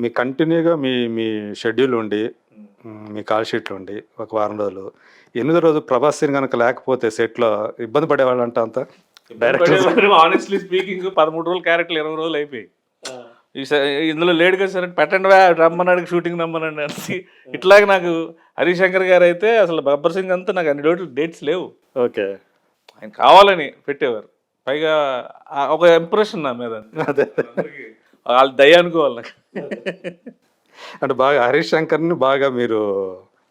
మీ కంటిన్యూగా మీ మీ షెడ్యూల్ ఉండి మ్, కాల్ షీట్లు ఉండి ఒక వారం రోజులు ఎనిమిదో రోజు ప్రభాస్ సీన్ కనుక లేకపోతే సెట్లో ఇబ్బంది పడేవాళ్ళంట అంత? డైరెక్టర్ ఆనెస్ట్లీ స్పీకింగ్ పదమూడు రోజులు క్యారెక్టర్లు ఇరవై రోజులు అయిపోయి ఇందులో లేడు కదా సరే పెట్టండి రమ్మన్నాడు షూటింగ్ రమ్మనండి అని ఇట్లాగే నాకు హరిశంకర్ గారు అయితే అసలు బబ్బర్ సింగ్ అంతా నాకు అన్ని రోజులు డేట్స్ లేవు. ఓకే. ఆయన కావాలని పెట్టేవారు. పైగా ఒక ఇంప్రెషన్ నా మీద. అదే. వాళ్ళు దయ అనుకోవాలి నాకు. అంటే బాగా హరీష్ శంకర్ని బాగా మీరు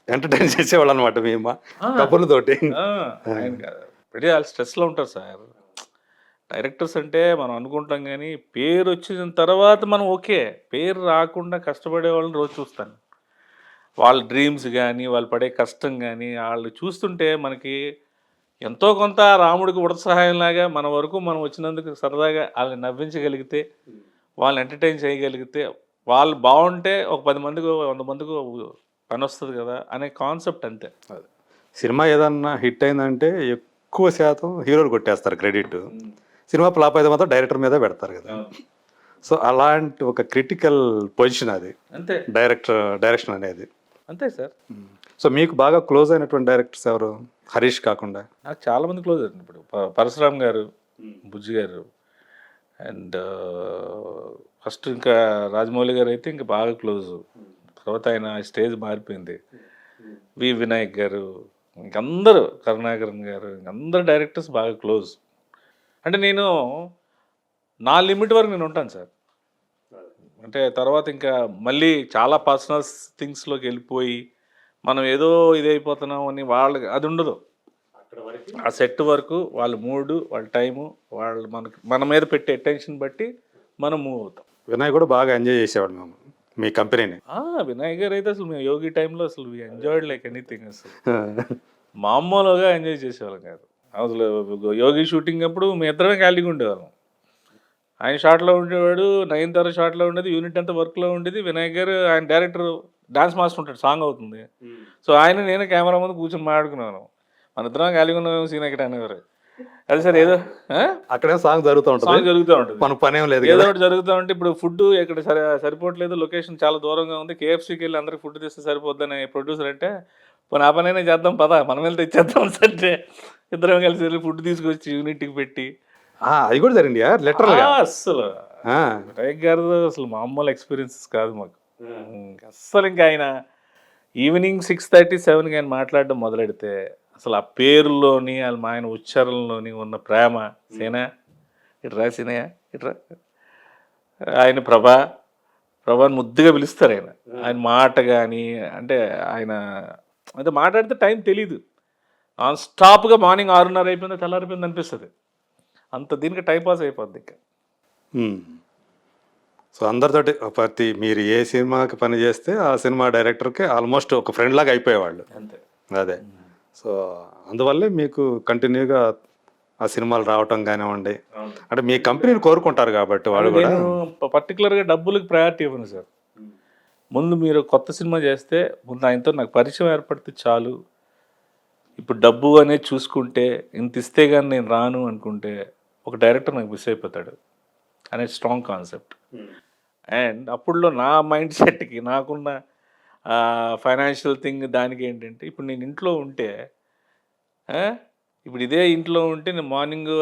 ఎంటర్టైన్ చేసేవాళ్ళు అనమాట మీ కబుర్లతోటి pretty వాళ్ళు స్ట్రెస్లో ఉంటారు సార్. డైరెక్టర్స్ అంటే మనం అనుకుంటాం కానీ పేరు వచ్చిన తర్వాత మనం ఓకే. పేరు రాకుండా కష్టపడే వాళ్ళని రోజు చూస్తాను. వాళ్ళ డ్రీమ్స్ కానీ వాళ్ళు పడే కష్టం కానీ వాళ్ళు చూస్తుంటే మనకి ఎంతో కొంత రాముడికి ఉడత సహాయంలాగా మన వరకు మనం వచ్చినందుకు సరదాగా వాళ్ళని నవ్వించగలిగితే వాళ్ళని ఎంటర్టైన్ చేయగలిగితే వాళ్ళు బాగుంటే ఒక పది మందికి వంద మందికి పని వస్తుంది కదా అనే కాన్సెప్ట్ అంతే. సినిమా ఏదన్నా హిట్ అయిందంటే ఎక్కువ శాతం హీరోలు కొట్టేస్తారు క్రెడిట్ సినిమా ఫ్లాప్ అయితే మాత్రం డైరెక్టర్ మీద పెడతారు కదా. సో అలాంటి ఒక క్రిటికల్ పొజిషన్ అది. అంతే. డైరెక్టర్ డైరెక్షన్ అనేది. అంతే సార్. సో మీకు బాగా క్లోజ్ అయినటువంటి డైరెక్టర్స్ ఎవరు? హరీష్ కాకుండా. నాకు చాలా మంది క్లోజ్ అండి ఇప్పుడు. పరశురామ్ గారు బుజ్జి గారు అండ్ ఫస్ట్ ఇంకా రాజమౌళి గారు అయితే ఇంకా బాగా క్లోజ్. తర్వాత ఆయన స్టేజ్ మారిపోయింది. వి వినాయక్ గారు ఇంకందరూ కరుణాకరన్ గారు ఇంకందరు డైరెక్టర్స్ బాగా క్లోజ్. అంటే నేను నా లిమిట్ వరకు నేను ఉంటాను సార్. అంటే తర్వాత ఇంకా మళ్ళీ చాలా పర్సనల్ థింగ్స్లోకి వెళ్ళిపోయి మనం ఏదో ఇది అని వాళ్ళకి అది ఉండదు. ఆ సెట్ వరకు వాళ్ళ మూడు వాళ్ళ టైము వాళ్ళు మనకి మన మీద పెట్టే అటెన్షన్ బట్టి మనం మూవ్ అవుతాం. వినాయక్ కూడా బాగా ఎంజాయ్ చేసేవాడు మేము మీ కంపెనీని. ఆ, వినాయక్ గారు అయితే అసలు మేము యోగి టైంలో అసలు ఎంజాయ్డ్ లైక్ ఎనీథింగ్ అసలు. మామూలుగా ఎంజాయ్ చేసేవాళ్ళం కాదు. అసలు యోగి షూటింగ్ అప్పుడు మీ ఇద్దరమే ఖాళీగా ఉండేవాళ్ళం. ఆయన షార్ట్లో ఉండేవాడు నైన్ తర్వాత షార్ట్లో ఉండేది యూనిట్ అంతా వర్క్లో ఉండేది. వినాయక్ గారు ఆయన డైరెక్టర్ డాన్స్ మాస్టర్ ఉంటాడు సాంగ్ అవుతుంది. సో ఆయన నేను కెమెరా ముందు కూర్చొని మాట్లాడుకున్నాను మన ఇద్దరం ఖాళీగా ఉన్నాం సీన్ ఎక్కడ అనేవారు అది సార్ ఏదో? అక్కడే సాంగ్ జరుగుతూ ఉంటుంది. సాంగ్ జరుగుతూ ఉంటుంది. మనకు పనేం లేదు ఏదో కదా. ఒకటి జరుగుతూ ఉంటే ఇప్పుడు ఫుడ్ ఇక్కడ సరి సరిపోవట్లేదు లొకేషన్ చాలా దూరంగా ఉంది. కేఎఫ్సీకి వెళ్ళి అందరికి ఫుడ్ తెస్తే సరిపోద్దని ప్రొడ్యూసర్ అంటే పోనీ ఆ పనైనా చేద్దాం పదా మనం వెళ్ళి తెచ్చేద్దాం అంటే ఇద్దరం కలిసి వెళ్ళి ఫుడ్ తీసుకొచ్చి యూనిట్కి పెట్టి. ఆ, అది కూడా జరిగింది ఆ, వినాయక్ గారు అసలు మామూలు ఎక్స్పీరియన్సెస్ కాదు మాకు. అస్సలు ఇంకా ఆయన ఈవినింగ్ సిక్స్ థర్టీ సెవెన్కి ఆయన మాట్లాడడం మొదలెడితే అసలు ఆ పేరులోని వాళ్ళ మా ఆయన ఉచ్చారణలోని ఉన్న ప్రేమ సేనా? ఇట్రా సీనయ్య ఇట్రా ఆయన ప్రభా ప్రభాని ముద్దుగా పిలుస్తారు ఆయన. ఆయన మాట కానీ అంటే ఆయన అంటే మాట్లాడితే టైం తెలీదు. నాన్ స్టాప్గా మార్నింగ్ ఆరున్నర అయిపోయింది తెల్లారిపోయింది అనిపిస్తుంది. అంత దీనికి టైం పాస్ అయిపోద్ది ఇంకా. సో అందరితోటి ప్రతి మీరు ఏ సినిమాకి పని చేస్తే ఆ సినిమా డైరెక్టర్కి ఆల్మోస్ట్ ఒక ఫ్రెండ్ లాగా అయిపోయేవాళ్ళు. అంతే. అదే. సో అందువల్లే మీకు కంటిన్యూగా ఆ సినిమాలు రావటం కానివ్వండి. అంటే మీ కంపెనీని కోరుకుంటారు కాబట్టి వాళ్ళు కూడా. నేను పర్టికులర్గా డబ్బులకు ప్రయారిటీ ఇవ్వను సార్. ముందు మీరు కొత్త సినిమా చేస్తే ముందు ఆయనతో నాకు పరిచయం ఏర్పడితే చాలు. ఇప్పుడు డబ్బు అనేది చూసుకుంటే ఇంత ఇస్తే కానీ నేను రాను అనుకుంటే ఒక డైరెక్టర్ నాకు మిస్ అయిపోతాడు. అనే స్ట్రాంగ్ కాన్సెప్ట్ అండ్ అప్పుడులో నా మైండ్ సెట్కి నాకున్న ఫైనాన్షియల్ థింగ్ దానికి ఏంటంటే ఇప్పుడు నేను ఇంట్లో ఉంటే ఇప్పుడు ఇదే ఇంట్లో ఉంటే నేను మార్నింగ్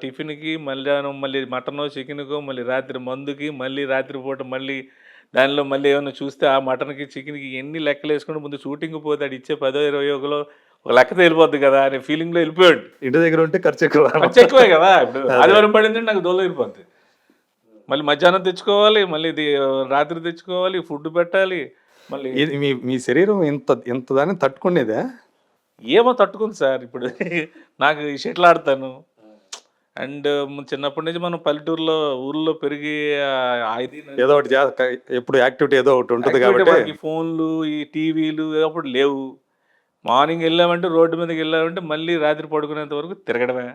టిఫిన్కి మధ్యాహ్నం మళ్ళీ మటన్ చికెన్కో మళ్ళీ రాత్రి మందుకి మళ్ళీ రాత్రి పూట మళ్ళీ దానిలో మళ్ళీ ఏమైనా చూస్తే ఆ మటన్కి చికెన్కి ఎన్ని లెక్కలు వేసుకుంటే ముందు షూటింగ్ పోతే ఆడు ఇచ్చే పదో ఇరవై ఒకలో ఒక లెక్కతో వెళ్ళిపోద్ది కదా అనే ఫీలింగ్లో వెళ్ళిపోయాడు. ఇంటి దగ్గర ఉంటే ఖర్చు ఎక్కువ. ఖర్చు ఎక్కువే కదా. ఇప్పుడు ఆదివారం పడింది నాకు దోల వెళ్ళిపోద్ది మళ్ళీ మధ్యాహ్నం తెచ్చుకోవాలి మళ్ళీ రాత్రి తెచ్చుకోవాలి ఫుడ్ పెట్టాలి మళ్ళీ ఇది మీ మీ శరీరం ఇంత ఇంత దాన్ని తట్టుకునేదే? ఏమో తట్టుకుంది సార్ ఇప్పుడు నాకు ఈ షటిల్ ఆడతాను. అండ్ చిన్నప్పటి నుంచి మనం పల్లెటూరులో ఊర్లో పెరిగి ఏదో ఒకటి ఎప్పుడు యాక్టివిటీ ఏదో ఒకటి ఉంటుంది కాబట్టి. ఫోన్లు ఈ టీవీలు అప్పుడు లేవు. మార్నింగ్ వెళ్ళామంటే రోడ్డు మీదకి వెళ్ళామంటే మళ్ళీ రాత్రి పడుకునేంత వరకు తిరగడమే.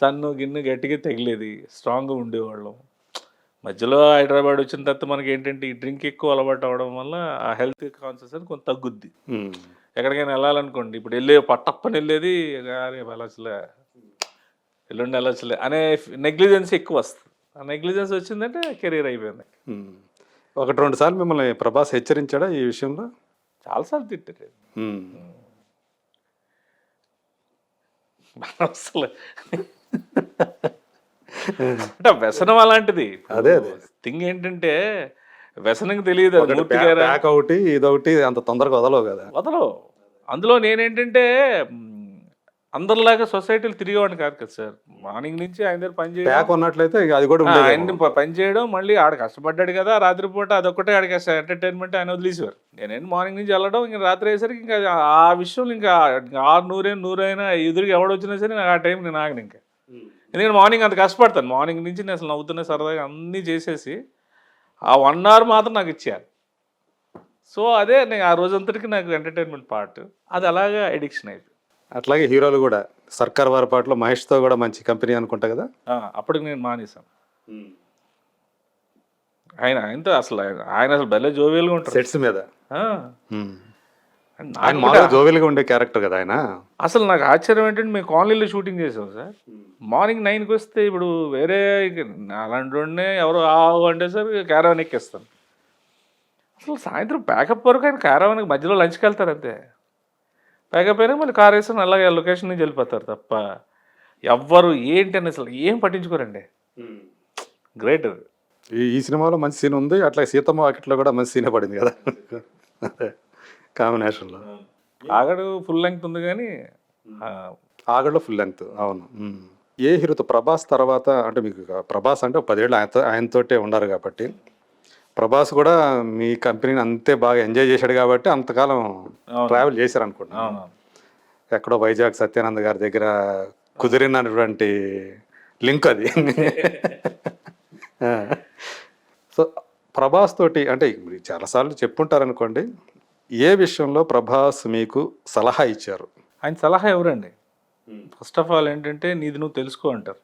సన్ను గిన్ను గట్టిగా తగిలేది. స్ట్రాంగ్గా ఉండేవాళ్ళం. మధ్యలో హైదరాబాద్ వచ్చిన తర్వాత మనకి ఏంటంటే ఈ డ్రింక్ ఎక్కువ అలవాటు అవడం వల్ల ఆ హెల్త్ కాన్షియస్ అని కొంత తగ్గుద్ది. ఎక్కడికైనా వెళ్ళాలనుకోండి ఇప్పుడు వెళ్ళే పట్టప్పని వెళ్ళేది రేపు వెళ్ళొచ్చులే ఎల్లుండి వెళ్ళొచ్చులే అనే నెగ్లిజెన్స్ ఎక్కువ వస్తుంది. ఆ నెగ్లిజెన్స్ వచ్చిందంటే కెరీర్ అయిపోయింది. ఒకటి రెండు సార్లు మిమ్మల్ని ప్రభాస్ హెచ్చరించాడా ఈ విషయంలో? చాలాసార్లు తిట్టారు. అసలు అంటే వ్యసనం అలాంటిది. అదే, అదే. థింగ్ ఏంటంటే వ్యసనం తెలియదు ఒకటి బ్యాక్- ఇదొకటి అంత తొందరగా వదలవు కదా. వదలవు. అందులో నేనేంటంటే అందరిలాగా సొసైటీలు తిరిగేవాడిని కాదు కదా సార్. మార్నింగ్ నుంచి ఆయన దగ్గర పని చేయడం. ఉన్నట్లయితే అది కూడా ఆ, ఉండేది ఆయన్ని ప- పని చేయడం మళ్ళీ ఆడ కష్టపడ్డాడు కదా రాత్రిపూట అదొక్కటే ఆడికి ఎంటర్టైన్మెంట్ ఆయన వదిలేసేవారు. నేనేంటి మార్నింగ్ నుంచి వెళ్ళడం ఇంకా రాత్రి అయ్యేసరికి ఇంకా ఆ- విషయంలో ఇంకా ఇంకా ఆరు నూరైనా నూరైనా ఎదురుగా ఎవడొచ్చినా సరే నాకు ఆ టైం నేను ఆగను ఇంకా. ఎందుకంటే మార్నింగ్ అంత కష్టపడతాను. మార్నింగ్ నుంచి నేను అసలు నవ్వుతున్నా సరదాగా అన్నీ చేసేసి ఆ వన్ అవర్ మాత్రం నాకు ఇచ్చేయాలి. సో అదే నేను ఆ రోజంతటికి నాకు ఎంటర్టైన్మెంట్ పార్ట్. అది అలాగా ఎడిక్షన్ అయిపోయింది అట్లాగే హీరోలు కూడా సర్కార్ వారి పాటలో మహేష్తో కూడా మంచి కంపెనీ అనుకుంటా కదా? ఆ, అప్పటికి నేను మానేశాను. ఆయన ఆయనతో అసలు ఆయన- అసలు భలే జోవియల్గా ఉంటారు. సెట్స్ మీద. ఆయన కూడా- మామూలుగా జోవిల్గా ఉండే క్యారెక్టర్ కదా ఆయన. అసలు నాకు ఆశ్చర్యం ఏంటంటే మేము కాలనీలో షూటింగ్ చేసాం సార్. మార్నింగ్ నైన్కి వస్తే ఇప్పుడు వేరే అలాంటి వాడినే ఎవరు ఆవు అంటే సార్ క్యారవాన్ ఎక్కేస్తాను. అసలు సాయంత్రం ప్యాకప్ వరకు ఆయన క్యారవాన్కి మధ్యలో లంచ్కి వెళ్తారు అంతే. ప్యాకప్ అయినా మళ్ళీ కార్ వేసుకొని అలాగే లొకేషన్ నుంచి వెళ్ళిపోతారు తప్ప ఎవ్వరు ఏంటి అని అసలు ఏం పట్టించుకోరండి. గ్రేట్. ఈ సినిమాలో మంచి సీన్ ఉంది అట్లా సీతమ్మ వాకిట్లో కూడా మంచి సీనే పడింది కదా. కాంబినేషన్లో. ఆగడు ఫుల్ లెంగ్త్ ఉంది కానీ ఆగడలో ఫుల్ లెంగ్త్ అవును. ఏ హీరోతో ప్రభాస్ తర్వాత అంటే మీకు ప్రభాస్ అంటే పదేళ్ళు ఆయనతో ఆయనతోటే ఉన్నారు కాబట్టి ప్రభాస్ కూడా మీ కంపెనీని అంతే బాగా ఎంజాయ్ చేశాడు కాబట్టి అంతకాలం. ట్రావెల్ చేశారు అనుకుంటా అవును. ఎక్కడో వైజాగ్ సత్యానంద్ గారి దగ్గర కుదిరినటువంటి లింక్ అది. సో ప్రభాస్ తోటి అంటే మీరు చాలాసార్లు చెప్పుంటారు అనుకోండి ఏ విషయంలో ప్రభాస్ మీకు సలహా ఇచ్చారు? ఆయన సలహా ఎవరండి? ఫస్ట్ ఆఫ్ ఆల్ ఏంటంటే నీది నువ్వు తెలుసుకో అంటారు.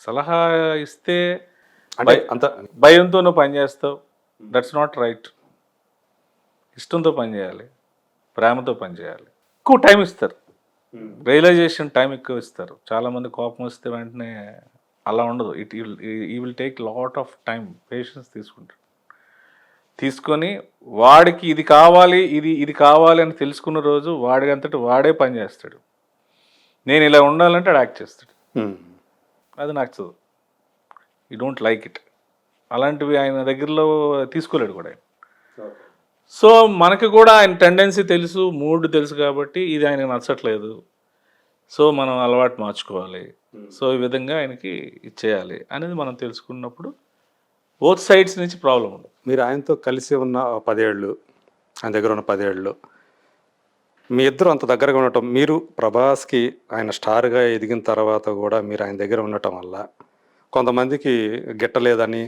సలహా ఇస్తే అంటే అంత భయంతో నువ్వు పని చేస్తావు. దట్స్ నాట్ రైట్ ఇష్టంతో పని చేయాలి. ప్రేమతో పని చేయాలి. ఎక్కువ టైం ఇస్తారు. రియలైజేషన్ టైం ఎక్కువ ఇస్తారు. చాలామంది కోపం వస్తే వెంటనే అలా ఉండదు. ఇట్ ఈ will take lot of time patience తీసుకుంటారు. తీసుకొని వాడికి ఇది కావాలి ఇది ఇది కావాలి అని తెలుసుకున్న రోజు వాడి అంతటి వాడే పని చేస్తాడు. నేను ఇలా ఉండాలంటే వాడు యాక్ట్ చేస్తాడు. అది నచ్చదు యూ డోంట్ లైక్ ఇట్ అలాంటివి ఆయన దగ్గరలో తీసుకోలేడు కూడా ఆయన. సో మనకి కూడా ఆయన టెండెన్సీ తెలుసు మూడ్ తెలుసు కాబట్టి ఇది ఆయనకు నచ్చట్లేదు. సో మనం అలవాటు మార్చుకోవాలి. సో ఈ విధంగా ఆయనకి ఇచ్చేయాలి అనేది మనం తెలుసుకున్నప్పుడు బోత్ సైడ్స్ నుంచి ప్రాబ్లం ఉండదు. మీరు ఆయనతో కలిసి ఉన్న పదేళ్ళు ఆయన దగ్గర ఉన్న పదేళ్ళు మీ ఇద్దరు అంత దగ్గరగా ఉండటం మీరు ప్రభాస్కి ఆయన స్టార్గా ఎదిగిన తర్వాత కూడా మీరు ఆయన దగ్గర ఉండటం వల్ల కొంతమందికి గిట్టలేదని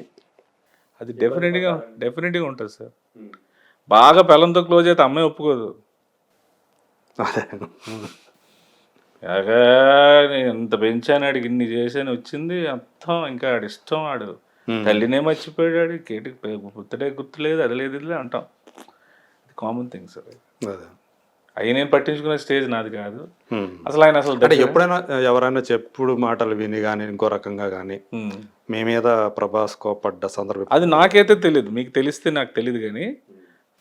అది డెఫినెట్గా డెఫినెట్గా ఉంటుంది సార్. బాగా పిల్లలతో క్లోజ్ అయితే అమ్మాయి ఒప్పుకోదు. అదే. ఎగా నేను ఇంత పెంచాను ఆడికి ఇన్ని చేశాను వచ్చింది అర్థం ఇంకా ఆడి ఇష్టం ఆడు. తల్లినే మర్చిపోయాడు కేటికి పుత్తడే గుర్తులేదు అది లేదు ఇది అంటాం. ఇది కామన్ థింగ్స్ అది. అవి నేను పట్టించుకునే స్టేజ్ నాది కాదు. ఉమ్. అసలు ఆయన అసలు అంటే ఎప్పుడైనా ఎవరైనా చెప్పుడు మాటలు విని కానీ ఇంకో రకంగా కానీ Hmm. మీ మీద ప్రభాస్ కోపడ్డ సందర్భం అది నాకైతే తెలియదు మీకు తెలిస్తే నాకు తెలియదు కానీ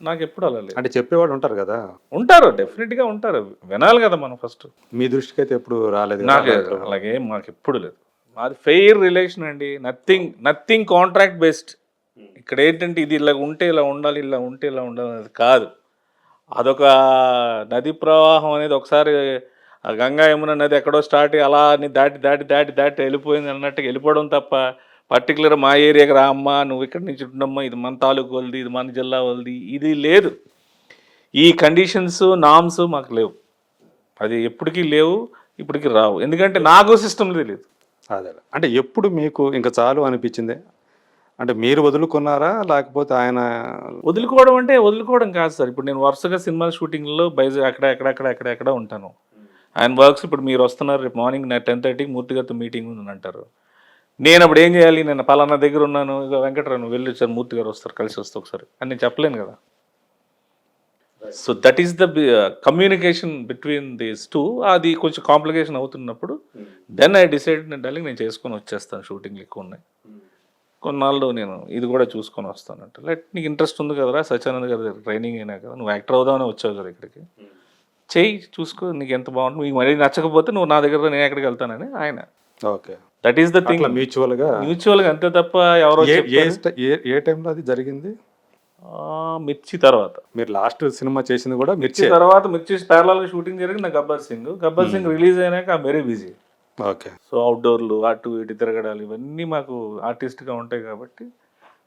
నాకు ఎప్పుడు అలా లేదు. అంటే చెప్పేవాడు ఉంటారు కదా? ఉంటారు డెఫినెట్గా ఉంటారు. వినాలి కదా మనం ఫస్ట్ మీ దృష్టికి అయితే ఎప్పుడు రాలేదు? నాకు అలాగే మాకు ఎప్పుడు లేదు. మాది ఫెయిర్ రిలేషన్ అండి. Nothing nothing contract based. ఇక్కడ ఏంటంటే ఇది ఇలా ఉంటే ఇలా ఉండాలి ఇలా ఉంటే ఇలా ఉండాలి అనేది కాదు. అదొక నది ప్రవాహం అనేది ఒకసారి గంగా యమున నది ఎక్కడో స్టార్ట్ అయ్యి అలా అని దాటి దాటి దాటి దాటి వెళ్ళిపోయింది అన్నట్టుగా వెళ్ళిపోవడం తప్ప పర్టికులర్ మా ఏరియాకి రా అమ్మా నువ్వు ఇక్కడి నుంచి ఉండమ్మా ఇది మన తాలూకు వాళ్ళది ఇది మన జిల్లా వాళ్ళది ఇది లేదు. ఈ కండిషన్స్ నామ్స్ మాకు లేవు. అది ఎప్పటికీ లేవు ఇప్పటికీ రావు. ఎందుకంటే నాకు సిస్టమ్ తెలియదు అదే. అంటే ఎప్పుడు మీకు ఇంకా చాలు అనిపించింది? అంటే మీరు వదులుకున్నారా? లేకపోతే ఆయన వదులుకోవడం అంటే వదులుకోవడం కాదు సార్. ఇప్పుడు నేను వరుసగా సినిమా షూటింగ్లో బైజ్ అక్కడ ఎక్కడ అక్కడ ఎక్కడ ఎక్కడ ఉంటాను. ఆయన వర్క్స్ ఇప్పుడు మీరు వస్తున్నారు రేపు మార్నింగ్ నా టెన్ థర్టీకి మూర్తిగారితో మీటింగ్ ఉందని అంటారు. నేను అప్పుడు ఏం చేయాలి? నేను పలానా దగ్గర ఉన్నాను. ఇక వెంకటరావు వెళ్ళి సార్ మూర్తి గారు వస్తారు కలిసి వస్తే ఒకసారి. అని నేను చెప్పలేను కదా. So that is the communication between these two అది కొంచెం కాంప్లికేషన్ అవుతున్నప్పుడు దెన్ ఐ డిసైడ్ నేను డార్లింగ్ నేను చేసుకొని వచ్చేస్తాను షూటింగ్ ఎక్కువ ఉన్నాయి. కొన్నాళ్ళు నేను ఇది కూడా చూసుకొని వస్తానంట లైట్ నీకు ఇంట్రెస్ట్ ఉంది కదరా సత్యానంద్ గారి ట్రైనింగ్ అయినా కదా నువ్వు యాక్టర్ అవుదామని వచ్చావు కదా ఇక్కడికి. చెయ్యి చూసుకో నీకు ఎంత బాగుంటుంది మీకు మరీ నచ్చకపోతే నువ్వు నా దగ్గర నేను ఎక్కడికి వెళ్తానని ఆయన. Okay. That is the thing మ్యూచువల్గా మ్యూచువల్గా అంతే తప్ప ఎవరో ఏ టైంలో అది జరిగింది? మిర్చి తర్వాత. మీరు లాస్ట్ సినిమా చేసింది కూడా మిర్చి తర్వాత మిర్చి ప్యారలాల్ షూటింగ్ జరిగింది నా గబ్బర్ సింగ్. గబ్బర్ సింగ్ రిలీజ్ అయినాక వెరీ బిజీ ఓకే సో అవుట్డోర్లు అటు ఇటు తిరగడాలు ఇవన్నీ మాకు ఆర్టిస్ట్గా ఉంటాయి కాబట్టి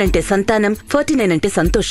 అంటే సంతానం ఫార్టీ నైన్ అంటే సంతోషం.